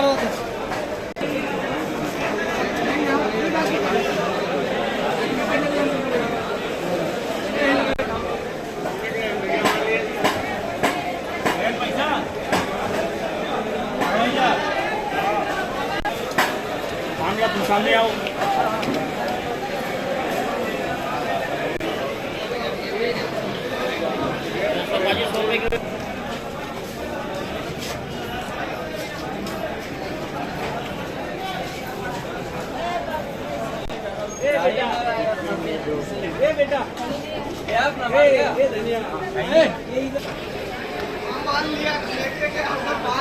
garotas. Thank you. सामने आओ तर काय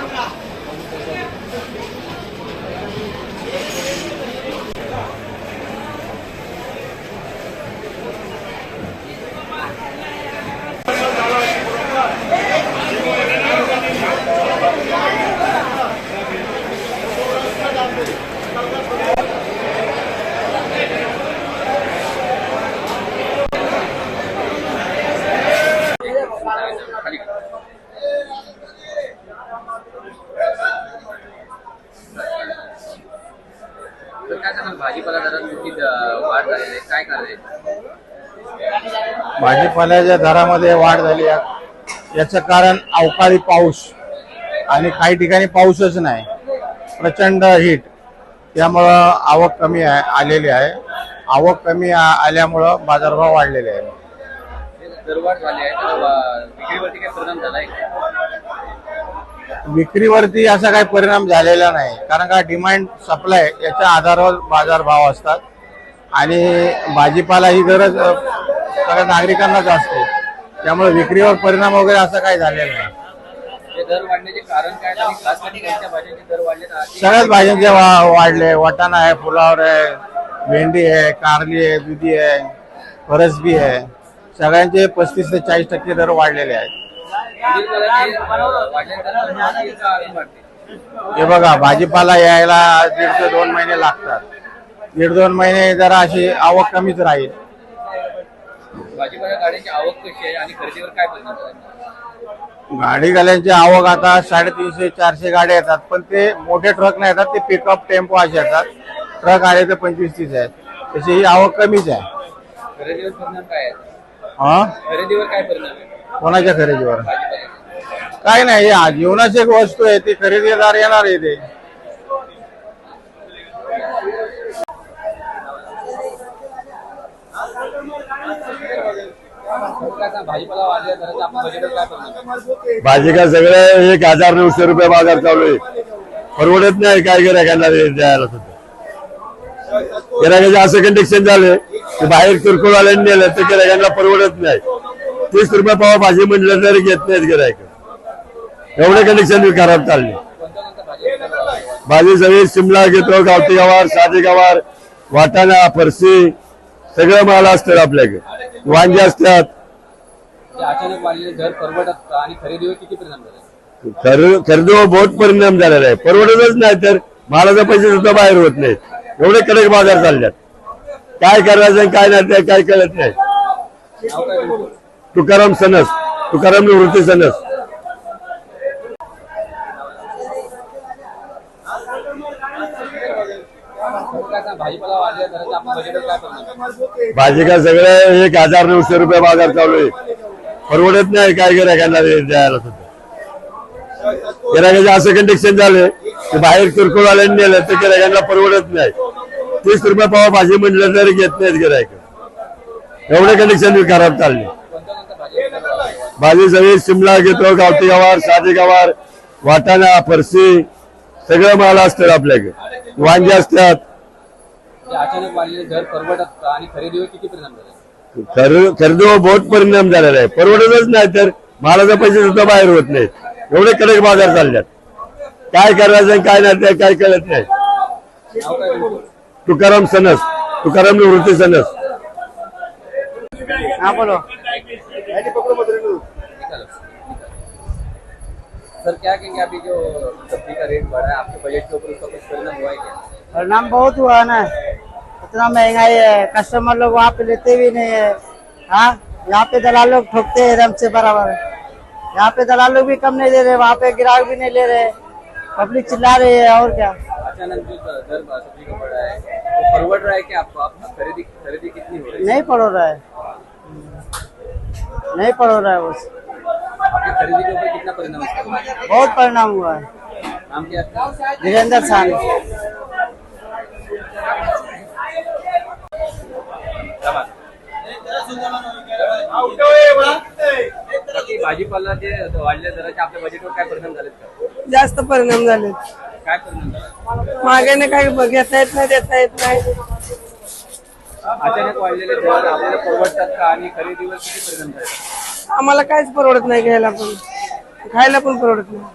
भाजीपाला दरात वाढ झालेली आहे? काय करायचं भाजीपाल्याच्या दरामध्ये वाढ झाली आहे. याचं कारण अवकाळी पाऊस आणि काही ठिकाणी पाऊसच नाही. प्रचंड हिट त्यामुळं आवक कमी आहे आलेली आहे. आवक कमी आल्यामुळं बाजारभाव वाढलेले आहे दरवाढ झाली आहे. विक्रीवरती काय परिणाम झालाय? विक्रीवरती असा काही परिणाम झालेला नाही. कारण का डिमांड सप्लाय याच्या आधारावर बाजारभाव असतात. आणि भाजीपाला ही गरज अ, सगळ्या नागरिकांनाच असते. त्यामुळे विक्रीवर परिणाम वगैरे असं काही झालेलं नाही. हे दर वाढण्याचे कारण काय? आणि खास करून कोणत्या भाज्यांचे दर वाढले तर आधी- सगळ्याच भाज्यांचे वा- वाढले. वाटाणा आहे फुलावर आहे भेंडी आहे कारली आहे दुधी आहे फरसबी आहे. सगळ्यांचे पस्तीस ते चाळीस टक्के दर वाढलेले आहेत. हे बघा भाजीपाला यायला दीड ते दोन महिने लागतात. दीड दोन महिने जरा अशी आवक कमीच राहील. भाजीपाला गाड्यांची आवक कशी आहे आणि खरेदीवर काय परिणाम गाडी गाड्यांची आवक आता साडेतीनशे चारशे गाड्या येतात पण ते मोठे ट्रक नाही येतात ते पिकअप टेम्पो असे येतात. ट्रक आले तर पंचवीस तीस आहेत. तशी ही आवक कमीच आहे. खरेदीवर परिणाम काय आहे? हा? खरेदीवर काय परिणाम आहे? कोणाच्या खरेदीवर? काय नाही ही आ- जीवनाची एक वस्तू आहे ती खरेदीदार येणार आहे ते काय सांग, भाजीपाला वाढल्या दराचा आपण बजेटवर काय परिणाम आहे? भाजी का सगळं एक हजार नऊशे रुपये बाजार चालू आहे. परवडत नाही काय गिरायकांना द्यायला सुद्धा गिरायकाचे असं कंडिशन झाले. ते बाहेर किरकोळवाल्यांनी आल्याने नेलं तर गिरायकांना परवडत नाही. तीस रुपये पाव भाजी म्हटलं तरी घेत नाहीत गिरायक एवढे कंडिशन खराब चालले. भाजी सगळी शिमला घेतो गावठी गवार साधी गवार वाटाणा फरशी सगळं माल असतात आपल्याकडे. वांगे असतात. ते खरेदीवर बहुत परिणाम झालेला आहे. परवडतच नाही तर मालाचा पैसे सुद्धा बाहेर होत नाही एवढे कडक बाजार चालल्यात. काय करायचं काय नाही ते काय कळत नाही. तुकाराम सनस तुकाराम निवृत्ती सनस. काय भाजी का सगळं एक हजार नऊशे रुपये बाजार चालू आहे. परवडत नाही काय गिरायकांना द्यायला सुद्धा गिरायकाचे असं कंडिशन झाले की बाहेर किरकोळ आल्याने नेलं तर गिरायकांना परवडत नाही. तीस रुपये पाव भाजी म्हटलं तरी घेत नाहीत गिरायक एवढे कंडिशन खराब चालली. भाजी सगळी शिमला घेतो गावठी गवार साधी गवार वाटाणा फरशी सगळं माल असतात आपल्याकडे. वांगे असतात. ते खरेदीवर बहुत परिणाम झालेला आहे. परवडतच नाही तर मालाचा पैसे सुद्धा बाहेर होत नाहीत. एवढे कडक बाजार चालल्यात. काय करायचं काय नाही काय कळत नाही. तुकाराम सनस तुकाराम निवृत्ती सनस. हाँ बोलो. सर क्या कहेंगे अभी जो सब्ज़ी का रेट बढ़ा है आपके बजट के ऊपर उसका कुछ परिणाम हुआ है क्या? परिणाम बहुत हुआ है ना. इतना महँगाई है कस्टमर लोग वहाँ पे लेते भी नहीं है. हाँ? यहाँ पे दलाल लोग ठोकते हैं हमसे बराबर. यहाँ पे दलाल लोग भी कम नहीं दे रहे वहाँ पे ग्राहक भी नहीं ले रहे. पब्लिक चिल्ला रही है और क्या? अचानक जो दर का बढ़ा है। वो फॉरवर्ड रहा है कि आपको? आप खरीदी खरीदी कितनी हो रही है? नहीं पड़ो रहा है नहीं पड़ो रहा है बस। आपकी खरीदी के ऊपर कितना परिणाम है? बहुत परिणाम हुआ है। नाम क्या है बात? बाकी भाजीपाला जे वाढल्या दराचे आपल्या बजेटवर काय परिणाम झालेत जास्त परिणाम झाले। काय परिणाम झाला मागेने काही घेता येत नाही देता येत नाही. अचानक वाढलेले दर आपल्याला परवडतात का? आणि खरेदीवर किती परिणाम झाले? आम्हाला काहीच परवडत नाही घ्यायला पण. खायला पण परवडत नाही.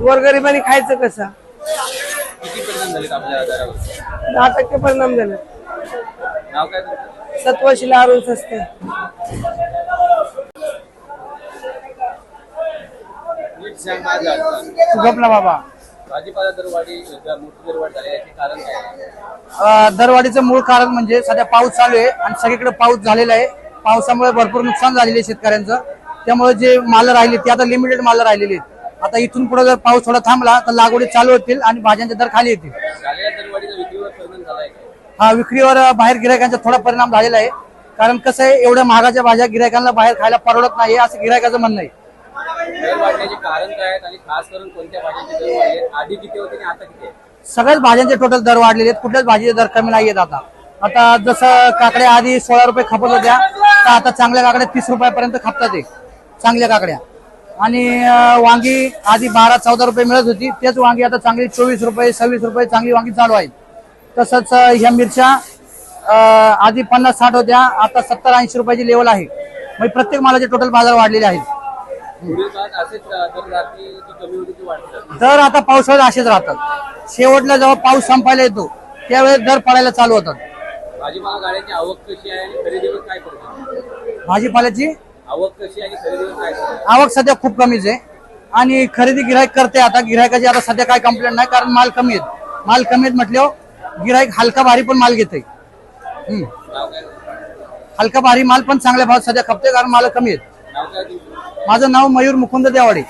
गोरगरिबांनी खायचं कसं? किती परिणाम आपल्या दरावर दहा टक्के परिणाम झाले नाव काय सत्वशीला अरुण सस्ते. झालं गपला बाबा. भाजीपाला दरवाढी मोठी दरवाढ झाली याचे कारण काय? आहे? अ, दरवाढीचं मूळ कारण म्हणजे सध्या पाऊस चालू आहे आणि सगळीकडे पाऊस झालेला आहे. पावसामुळे भरपूर नुकसान झालेले आहे शेतकऱ्यांचं. त्यामुळे जे माल राहिले ते आता लिमिटेड माल राहिलेले आहेत. आता इथून पुढे जर पाऊस थोडा थांबला तर लागवडी चालू होतील आणि भाज्यांचे दर खाली येतील. हा विक्रीवर बाहेर गिरायकांचा थोडा परिणाम झालेला आहे. कारण कसं आहे एवढ्या महागाच्या भाज्या गिरायकांना बाहेर खायला परवडत नाही असं गिरायकाचं म्हणणं आहे. दर वाढण्याचे कारण काय आहेत आणि खास करून कोणत्या भाज्यांचे दर वाढले आहेत? आधी किती होते आणि आता किती आहे? सगळ्याच भाज्यांचे टोटल दर वाढलेले आहेत. कुठल्याच भाजीचे दर कमी नाही आहेत आता. आता जसं काकड्या आधी सोळा रुपये खपत होत्या तर आता चांगल्या काकड्या तीस रुपयापर्यंत खपतात ते चांगल्या काकड्या. आणि अं, वांगी आधी बारा चौदा रुपये मिळत होती तेच वांगी आता चांगली चोवीस रुपये सव्वीस रुपये चांगली वांगी चालू आहेत तसंच अं, ह्या मिरच्या अं, आधी पन्नास साठ होत्या आता सत्तर ऐंशी रुपयाची लेवल आहे. म्हणजे प्रत्येक मालाचे टोटल बाजार वाढलेले आहेत. दर आता पावसाळ्यात असेच राहतात. शेवटला जेव्हा पाऊस संपायला येतो त्यावेळेस दर पडायला चालू होतात. भाजीपाला गाड्यांची आवक कशी आहे खरेदीवर काय परिणाम भाजीपाल्याची? आवक कशी आहे आणि खरेदीवर काय? आवक सध्या खूप कमीच आहे. आणि खरेदी गिराईक करते आता. गिरायकाची आता सध्या काय कंप्लेंट नाही कारण माल कमी आहेत. माल कमी आहेत म्हटल्यावर गिराईक हलका भारी पण माल घेते. हलका भारी माल पण चांगल्या भावात सध्या खपते कारण माल कमी आहेत. माझं नाव मयूर मुकुंद देवाडे.